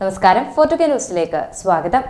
നമസ്കാരം. ഫോർട്ടുഗ ന്യൂസിലേക്ക് സ്വാഗതം.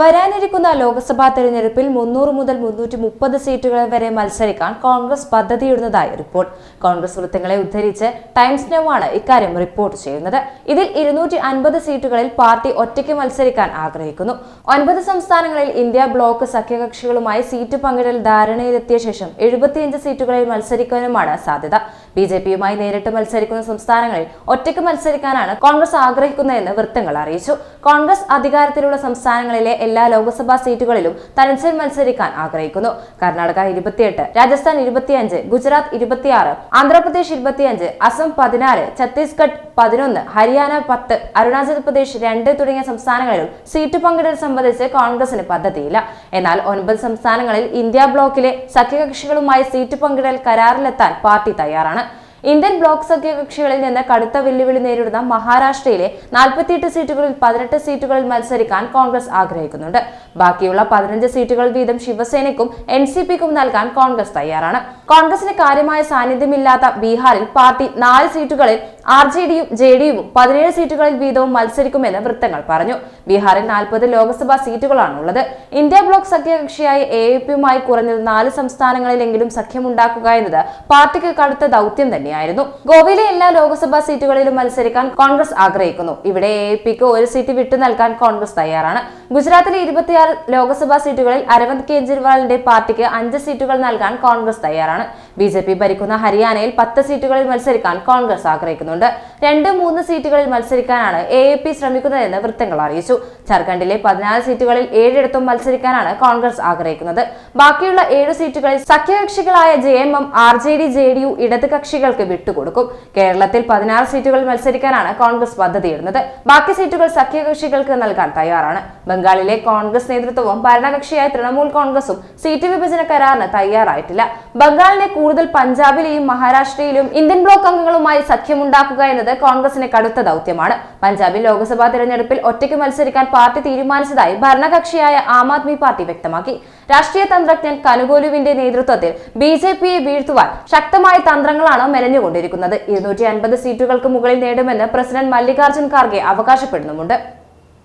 വരാനിരിക്കുന്ന ലോക്സഭാ തെരഞ്ഞെടുപ്പിൽ മുന്നൂറ് മുതൽ മുന്നൂറ്റി മുപ്പത് സീറ്റുകൾ വരെ മത്സരിക്കാൻ കോൺഗ്രസ് പദ്ധതിയിടുന്നതായി റിപ്പോർട്ട്. കോൺഗ്രസ് വൃത്തങ്ങളെ ഉദ്ധരിച്ച് ടൈംസ് നൗ ഇക്കാര്യം റിപ്പോർട്ട് ചെയ്യുന്നത്. ഇതിൽ ഇരുന്നൂറ്റി അൻപത് സീറ്റുകളിൽ പാർട്ടി ഒറ്റയ്ക്ക് മത്സരിക്കാൻ ആഗ്രഹിക്കുന്നു. ഒൻപത് സംസ്ഥാനങ്ങളിൽ ഇന്ത്യ ബ്ലോക്ക് സഖ്യകക്ഷികളുമായി സീറ്റ് പങ്കിടൽ ധാരണയിലെത്തിയ ശേഷം എഴുപത്തിയഞ്ച് സീറ്റുകളിൽ മത്സരിക്കാനുമാണ് സാധ്യത. ബി ജെ പിയുമായി നേരിട്ട് മത്സരിക്കുന്ന സംസ്ഥാനങ്ങളിൽ ഒറ്റയ്ക്ക് മത്സരിക്കാനാണ് കോൺഗ്രസ് ആഗ്രഹിക്കുന്നതെന്ന് വൃത്തങ്ങൾ അറിയിച്ചു. കോൺഗ്രസ് അധികാരത്തിലുള്ള സംസ്ഥാനങ്ങളിലെ എല്ലാ ലോക്സഭാ സീറ്റുകളിലും തനിച്ചിൽ മത്സരിക്കാൻ ആഗ്രഹിക്കുന്നു. കർണാടക ഇരുപത്തിയെട്ട് രാജസ്ഥാൻ ഇരുപത്തിയഞ്ച് ഗുജറാത്ത് ഇരുപത്തിയാറ് ആന്ധ്രാപ്രദേശ് ഇരുപത്തിയഞ്ച് അസം പതിനാല് ഛത്തീസ്ഗഡ് പതിനൊന്ന് ഹരിയാന പത്ത് അരുണാചൽ പ്രദേശ് രണ്ട് തുടങ്ങിയ സംസ്ഥാനങ്ങളിലും സീറ്റ് പങ്കിടൽ സംബന്ധിച്ച് കോൺഗ്രസിന് പദ്ധതിയില്ല. എന്നാൽ ഒൻപത് സംസ്ഥാനങ്ങളിൽ ഇന്ത്യ ബ്ലോക്കിലെ സഖ്യകക്ഷികളുമായി സീറ്റ് പങ്കിടൽ കരാറിലെത്താൻ പാർട്ടി തയ്യാറാണ്. ഇന്ത്യൻ ബ്ലോക്ക് സഖ്യകക്ഷികളിൽ നിന്ന് കടുത്ത വെല്ലുവിളി നേരിടുന്ന മഹാരാഷ്ട്രയിലെ നാൽപ്പത്തിയെട്ട് സീറ്റുകളിൽ പതിനെട്ട് സീറ്റുകളിൽ മത്സരിക്കാൻ കോൺഗ്രസ് ആഗ്രഹിക്കുന്നുണ്ട്. ബാക്കിയുള്ള പതിനഞ്ച് സീറ്റുകൾ വീതം ശിവസേനയ്ക്കും എൻ സി പിക്കും നൽകാൻ കോൺഗ്രസ് തയ്യാറാണ്. കോൺഗ്രസിന് കാര്യമായ സാന്നിധ്യമില്ലാത്ത ബീഹാറിൽ പാർട്ടി നാല് സീറ്റുകളിൽ ആർ ജെ ഡിയും ജെ ഡിയും പതിനേഴ് സീറ്റുകളിൽ വീതവും മത്സരിക്കുമെന്ന് വൃത്തങ്ങൾ പറഞ്ഞു. ബീഹാറിൽ നാൽപ്പത് ലോക്സഭാ സീറ്റുകളാണുള്ളത്. ഇന്ത്യ ബ്ലോക്ക് സഖ്യകക്ഷിയായ എ പിയുമായി കുറഞ്ഞത് നാല് സംസ്ഥാനങ്ങളിലെങ്കിലും സഖ്യമുണ്ടാക്കുക എന്നത് പാർട്ടിക്ക് കടുത്ത ദൗത്യം തന്നെയായിരുന്നു. ഗോവയിലെ എല്ലാ ലോക്സഭാ സീറ്റുകളിലും മത്സരിക്കാൻ കോൺഗ്രസ് ആഗ്രഹിക്കുന്നു. ഇവിടെ എ പിക്ക് ഒരു സീറ്റ് വിട്ടു നൽകാൻ കോൺഗ്രസ് തയ്യാറാണ്. ഗുജറാത്തിലെ ഇരുപത്തിയാറ് ലോക്സഭാ സീറ്റുകളിൽ അരവിന്ദ് കെജ്രിവാളിന്റെ പാർട്ടിക്ക് അഞ്ച് സീറ്റുകൾ നൽകാൻ കോൺഗ്രസ് തയ്യാറാണ്. ബി ഭരിക്കുന്ന ഹരിയാനയിൽ പത്ത് സീറ്റുകളിൽ മത്സരിക്കാൻ കോൺഗ്രസ് ആഗ്രഹിക്കുന്നുണ്ട് രണ്ട് മൂന്ന് സീറ്റുകളിൽ മത്സരിക്കാനാണ് എ എ പി ശ്രമിക്കുന്നതെന്ന് വൃത്തങ്ങൾ അറിയിച്ചു. ജാർഖണ്ഡിലെ പതിനാല് സീറ്റുകളിൽ ഏഴിടത്തും മത്സരിക്കാനാണ് കോൺഗ്രസ് ആഗ്രഹിക്കുന്നത്. ബാക്കിയുള്ള ഏഴ് സീറ്റുകളിൽ സഖ്യകക്ഷികളായ J M M R J D J D U ഇടത് കക്ഷികൾക്ക് വിട്ടുകൊടുക്കും. കേരളത്തിൽ പതിനാറ് സീറ്റുകളിൽ മത്സരിക്കാനാണ് കോൺഗ്രസ് പദ്ധതിയിടുന്നത്. ബാക്കി സീറ്റുകൾ സഖ്യകക്ഷികൾക്ക് നൽകാൻ തയ്യാറാണ്. ബംഗാളിലെ കോൺഗ്രസ് നേതൃത്വവും ഭരണകക്ഷിയായ തൃണമൂൽ കോൺഗ്രസും സീറ്റ് വിഭജന കരാറിന് തയ്യാറായിട്ടില്ല. ബംഗാളിലെ കൂടുതൽ പഞ്ചാബിലെയും മഹാരാഷ്ട്രയിലും ഇന്ത്യൻ ബ്ലോക്ക് അംഗങ്ങളുമായി സഖ്യമുണ്ടാക്കുക എന്നത് കോൺഗ്രസിന് കടുത്ത ദൗത്യമാണ്. പഞ്ചാബിൽ ലോക്സഭാ തിരഞ്ഞെടുപ്പിൽ ഒറ്റയ്ക്ക് മത്സരിക്കാൻ പാർട്ടി തീരുമാനിച്ചതായി ഭരണകക്ഷിയായ ആം ആദ്മി പാർട്ടി വ്യക്തമാക്കി. രാഷ്ട്രീയ തന്ത്രജ്ഞൻ കനുഗോലുവിന്റെ നേതൃത്വത്തിൽ ബി ജെ പിയെ വീഴ്ത്തുവാൻ ശക്തമായ തന്ത്രങ്ങളാണ് മെനഞ്ഞുകൊണ്ടിരിക്കുന്നത്. ഇരുന്നൂറ്റി അൻപത് സീറ്റുകൾക്ക് മുകളിൽ നേടുമെന്ന് പ്രസിഡന്റ് മല്ലികാർജുൻ ഖാർഗെ അവകാശപ്പെടുന്നുമുണ്ട്.